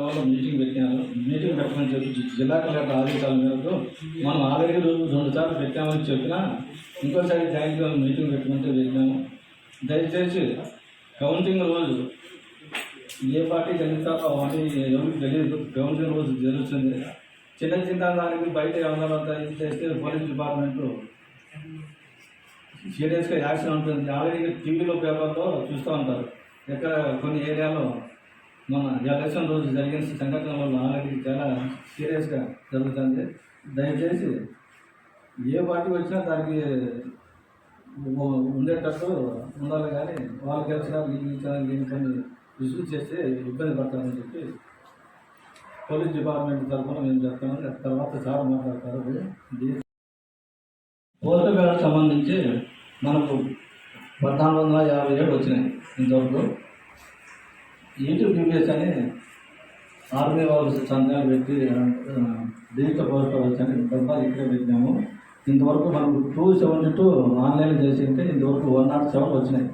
వాళ్ళు మీటింగ్ పెట్టాను మీటింగ్ పెట్టమని చెప్పి జిల్లా కలెక్టర్ ఆదేశాల మేరకు మనం ఆల్రెడీ రెండు రెండు సార్లు పెట్టామని చెప్పినా ఇంకోసారి థ్యాంక్ మీటింగ్ పెట్టమంటే పెట్టాము దయచేసి కౌంటింగ్ రోజు ఏ పార్టీ జరుగుతారో అవన్నీ ఎవరికి తెలియదు కౌంటింగ్ రోజు జరుగుతుంది. చిన్న చిన్న దానికి బయట ఏమన్నా ఇది చేస్తే పోలీస్ డిపార్ట్మెంట్ సీరియస్గా యాక్షన్ ఉంటుంది. ఆల్రెడీ టీవీలో పేపర్లో చూస్తూ ఉంటారు. ఎక్కడ కొన్ని ఏరియాలో మన ఎలక్షన్ రోజు జరిగిన సంఘటన వల్ల ఆల్రెడీ చాలా సీరియస్గా జరుగుతుంది. దయచేసి ఏ పార్టీ వచ్చినా దానికి ఉండేటట్టు ఉండాలి కానీ వాళ్ళు గెలిచినా వీళ్ళు దీని కొన్ని రుజువు చేస్తే ఇబ్బంది పడతారని చెప్పి పోలీస్ డిపార్ట్మెంట్ తరఫున మేము చెప్తామని తర్వాత సార్ మాట్లాడతారు. ఇది వేళకు సంబంధించి మనకు పద్నాలుగు వందల యాభై ఏడు వచ్చినాయి ఇంతవరకు. యూట్యూబ్ టీవీఎస్ అని ఆర్మీ వాళ్ళు సంతకాలు పెట్టి డిజిటల్ పోస్ట్ వచ్చని డబ్బా ఇక్కడే పెట్టినాము. ఇంతవరకు మనకు టూ సెవెంటీ టూ ఆన్లైన్ చేసింటే ఇంతవరకు వన్ నాట్ సెవెన్ వచ్చినాయి.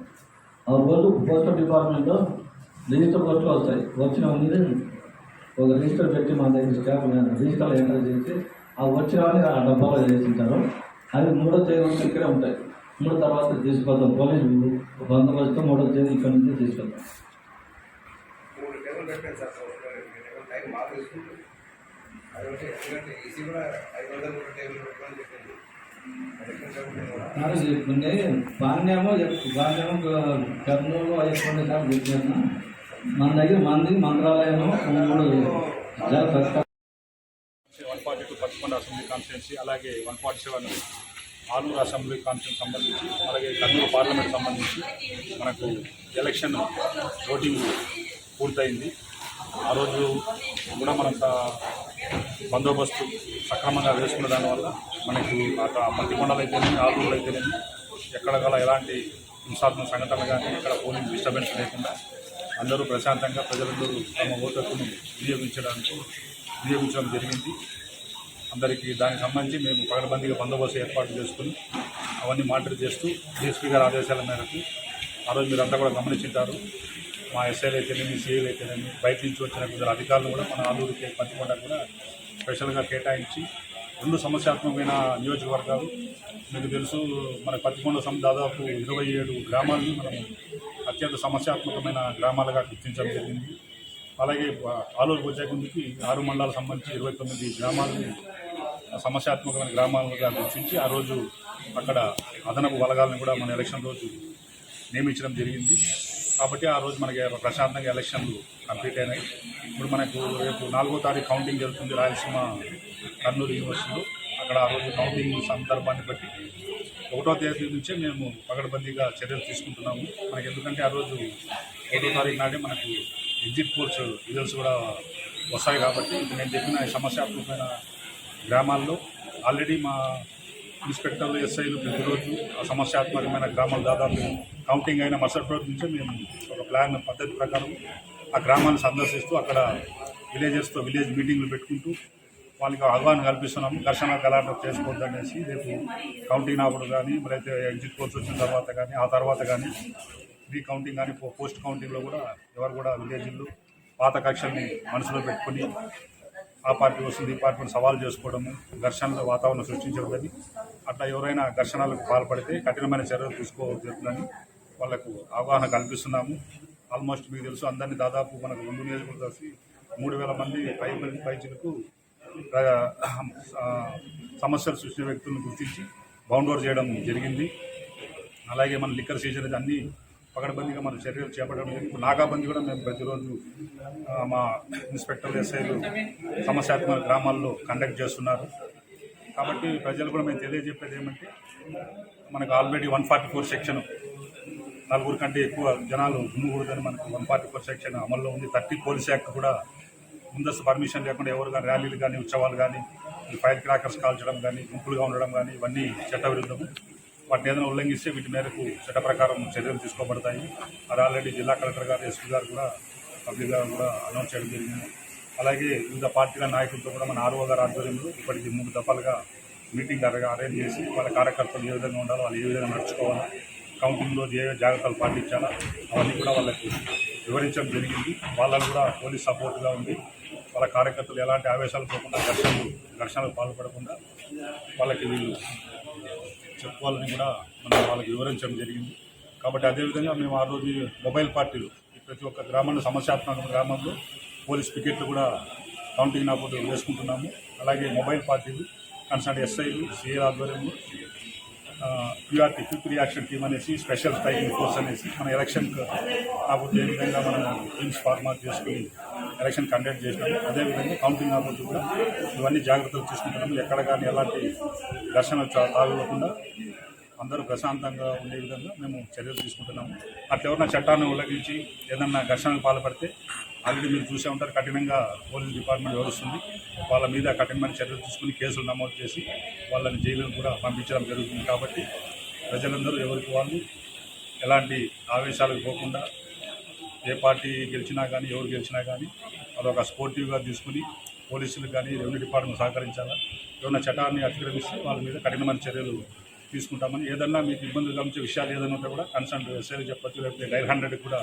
ఆ రోజు పోస్టల్ డిపార్ట్మెంట్లో డిజిటల్ పోస్టులు వస్తాయి. వచ్చిన ఉంది ఒక రిజిస్టర్ పెట్టి మా దగ్గర స్టాఫ్ రిజిస్టర్ ఎంటర్ చేసి ఆ వచ్చినవన్నీ ఆ డబ్బాలో చేసింటారు అవి మూడో తేదీ వరకు ఇక్కడే ఉంటాయి. మూడో తర్వాత తీసుకెళ్తాం పోలీసు బందోబస్తు మూడో తేదీ ఇక్కడ నుంచి తీసుకెళ్తాం పెట్టాను సార్. టైం బాగా తీసుకుంటుంది. అదొకటి. ఎందుకంటే ఈసీ కూడా ఐదు వందల మూడు టేబుల్ పెట్టమని చెప్పింది కూడా. బాన్యేమో కర్నూలు సార్ చెప్పాను మన దగ్గర మంది మంత్రాలయము వన్ ఫార్టీ టూ పదకొండు అసెంబ్లీ కాన్స్టిట్యున్సీ అలాగే one forty seven Aluru assembly constituency సంబంధించి అలాగే కర్నూలు పార్లమెంట్ సంబంధించి మనకు ఎలక్షన్ ఓటింగ్ పూర్తయింది. ఆ రోజు కూడా మనంత బందోబస్తు సక్రమంగా వేసుకున్న దానివల్ల మనకు అక్కడ మట్టికొండలు అయితేనేమి ఆలూరులో అయితేనేమి ఎక్కడ గల ఎలాంటి హింసాత్మక సంఘటనలు కానీ ఎక్కడ పోలింగ్ డిస్టర్బెన్స్ లేకుండా అందరూ ప్రశాంతంగా ప్రజలందరూ తమ ఓటు వినియోగించడానికి వినియోగించడం జరిగింది. అందరికీ దానికి సంబంధించి మేము పగడబందీగా బందోబస్తు ఏర్పాటు చేసుకుని అవన్నీ మానిటర్ చేస్తూ డీఎస్పీ గారి ఆదేశాల మేరకు ఆ రోజు మీరంతా కూడా గమనించుంటారు మా ఎస్ఐలు అయితేనేమి సిఐలు అయితేనేమి బయట నుంచి వచ్చిన కొందరు అధికారులు కూడా మన ఆలూరుకి పత్తికొండ కూడా స్పెషల్గా కేటాయించి రెండు సమస్యాత్మకమైన నియోజకవర్గాలు. మీకు తెలుసు మన పత్తికొండ సం దాదాపు ఇరవై ఏడు గ్రామాలను మనం అత్యంత సమస్యాత్మకమైన గ్రామాలుగా గుర్తించడం జరిగింది. అలాగే ఆలూరు వచ్చేకుందికి ఆరు మండలాలకు సంబంధించి ఇరవై తొమ్మిది గ్రామాలని సమస్యాత్మకమైన గ్రామాలుగా గుర్తించి ఆ రోజు అక్కడ అదనపు బలగాలను కూడా మన ఎలక్షన్ రోజు నియమించడం జరిగింది. కాబట్టి ఆ రోజు మనకి ప్రశాంతంగా ఎలక్షన్లు కంప్లీట్ అయినాయి. ఇప్పుడు మనకు రేపు నాలుగో తారీఖు కౌంటింగ్ జరుగుతుంది రాయలసీమ కర్నూలు యూనివర్సిటీలో. అక్కడ ఆ రోజు కౌంటింగ్ సందర్భాన్ని బట్టి ఒకటో తేదీ నుంచే మేము పగడబందీగా చర్యలు తీసుకుంటున్నాము. మనకి ఎందుకంటే ఆ రోజు ఒకటో తారీఖు నాడే మనకు ఎగ్జిట్ పోల్స్ రిజల్ట్స్ కూడా వస్తాయి కాబట్టి నేను చెప్పిన సమస్యాత్మకమైన గ్రామాల్లో ఆల్రెడీ మా ఇన్స్పెక్టర్లు ఎస్ఐలు ప్రతిరోజు సమస్యాత్మకమైన గ్రామాలు దాదాపు కౌంటింగ్ అయిన మరుసటి రోజు నుంచి మేము ఒక ప్లాన్ పద్ధతి ప్రకారం ఆ గ్రామాన్ని సందర్శిస్తూ అక్కడ విలేజెస్తో విలేజ్ మీటింగ్లు పెట్టుకుంటూ వాళ్ళకి ఆహ్వానం కల్పిస్తున్నాము ఘర్షణ కలాటం చేసుకోవద్దు అనేసి రేపు కౌంటింగ్ అప్పుడు కానీ మరైతే ఎగ్జిట్ పోల్స్ వచ్చిన తర్వాత కానీ ఆ తర్వాత కానీ ప్రీ కౌంటింగ్ కానీ పోస్ట్ కౌంటింగ్లో కూడా ఎవరు కూడా విలేజ్లు పాత కక్షల్ని మనసులో పెట్టుకొని ఆ పార్టీ వస్తుంది ఈ పార్టీని సవాల్ చేసుకోవడము ఘర్షణల వాతావరణం సృష్టించకూడదని అట్లా ఎవరైనా ఘర్షణలకు పాల్పడితే కఠినమైన చర్యలు తీసుకోవాలని వాళ్ళకు అవగాహన కల్పిస్తున్నాము. ఆల్మోస్ట్ మీకు తెలుసు అందరినీ దాదాపు మనకు రెండు నియోజకవర్గాలు కలిసి మూడు వేల మంది పై మంది పైచులకు సమస్యలు సృష్టి వ్యక్తులను గుర్తించి బౌండోర్ చేయడం జరిగింది. అలాగే మన లిక్కర్ సీజన్ అన్నీ పకడ్బందీగా మన చర్యలు చేపట్టడం జరిగింది. నాగాబందీ కూడా మేము ప్రతిరోజు మా ఇన్స్పెక్టర్ ఎస్ఐలు సమస్యాత్మక గ్రామాల్లో కండక్ట్ చేస్తున్నారు. కాబట్టి ప్రజలు కూడా మేము తెలియజెప్పేది ఏమంటే మనకు already one forty four section నలుగురు కంటే ఎక్కువ జనాలు గుమ్మకూడదని మనకు వన్ ఫార్టీ ఫోర్ సెక్షన్ అమల్లో ఉంది. థర్టీ పోలీస్ యాక్ట్ కూడా ముందస్తు పర్మిషన్ లేకుండా ఎవరు కానీ ర్యాలీలు కానీ ఉత్సవాలు కానీ ఫైర్ క్రాకర్స్ కాల్చడం కానీ గుంపులుగా ఉండడం కానీ ఇవన్నీ చట్టవిరుద్ధము. వాటిని ఏదైనా ఉల్లంఘిస్తే వీటి మేరకు చట్ట ప్రకారం చర్యలు తీసుకోబడతాయి. అది ఆల్రెడీ జిల్లా కలెక్టర్ గారు ఎస్పీ గారు కూడా పబ్లిక్ గారు కూడా అనౌన్స్ చేయడం జరిగింది. అలాగే వివిధ పార్టీల నాయకులతో కూడా మన ఆర్ఓ గారు ఆధ్వర్యంలో ఇప్పటికి మూడు దఫాలుగా మీటింగ్ అరగా అరేంజ్ చేసి వాళ్ళ కార్యకర్తలు ఏ విధంగా ఉండాలో వాళ్ళు ఏ విధంగా నడుచుకోవాలా కౌంటింగ్లో ఏ జాగ్రత్తలు పాటించాలా అవన్నీ కూడా వాళ్ళకి వివరించడం జరిగింది. వాళ్ళని కూడా పోలీస్ సపోర్ట్గా ఉంది వాళ్ళ కార్యకర్తలు ఎలాంటి ఆవేశాలు పోకుండా ఘర్షణలు ఘర్షణలకు పాల్పడకుండా వాళ్ళకి వీళ్ళు చెప్పుకోవాలని కూడా మనం వాళ్ళకి వివరించడం జరిగింది. కాబట్టి అదేవిధంగా మేము ఆ రోజు మొబైల్ పార్టీలు ప్రతి ఒక్క గ్రామంలో సమస్యాత్మక గ్రామంలో పోలీస్ పికెట్లు కూడా కౌంటింగ్ నాపోతే వేసుకుంటున్నాము. అలాగే మొబైల్ పార్టీలు కన్సర్న్ ఎస్ఐలు సిఏ ఆధ్వర్యంలో క్యూఆర్టీ క్విక్ రియాక్షన్ టీమ్ అనేసి స్పెషల్ స్ట్రైకింగ్ ఫోర్స్ అనేసి మన ఎలక్షన్ కాకపోతే ఏ విధంగా మనం టీమ్స్ ఫార్మాట్ చేసుకుని ఎలక్షన్ కండక్ట్ చేసినాము. అదేవిధంగా కౌంటింగ్ కాకపోతే కూడా ఇవన్నీ జాగ్రత్తలు తీసుకుంటున్నాము. ఎక్కడ కానీ ఎలాంటి ఘర్షణ తాగకుండా అందరూ ప్రశాంతంగా ఉండే విధంగా మేము చర్యలు తీసుకుంటున్నాము. అట్లా ఎవరైనా చట్టాన్ని ఉల్లంఘించి ఏదన్నా ఘర్షణకు పాల్పడితే ఆల్రెడీ మీరు చూసే ఉంటారు కఠినంగా పోలీస్ డిపార్ట్మెంట్ వ్యవహరిస్తుంది. వాళ్ళ మీద కఠినమైన చర్యలు తీసుకుని కేసులు నమోదు చేసి వాళ్ళని జైలుకు కూడా పంపించడం జరుగుతుంది. కాబట్టి ప్రజలందరూ ఎవరికి వాళ్ళు ఎలాంటి ఆవేశాలకు పోకుండా ఏ పార్టీ గెలిచినా కానీ ఎవరు గెలిచినా కానీ అదొక స్పోర్టివ్గా తీసుకుని పోలీసులకు కానీ రెవెన్యూ డిపార్ట్మెంట్ సహకరించాలా? ఏమైనా చట్టాన్ని అతిక్రమిస్తే వాళ్ళ మీద కఠినమైన చర్యలు తీసుకుంటామని. ఏదన్నా మీకు ఇబ్బందులు గమనించే విషయాలు ఏదైనా ఉంటే కూడా కన్సల్ట్ ఎస్ఐలు చెప్పచ్చు లేకపోతే డైల్ హండ్రెడ్కి కూడా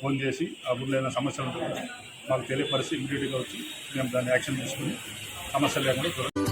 ఫోన్ చేసి ఆ ముందు ఏదైనా సమస్యలు ఉంటే కూడా మాకు తెలియపరిచి ఇమీడియట్గా వచ్చి మేము దాన్ని యాక్షన్ తీసుకుని సమస్యలు లేకుండా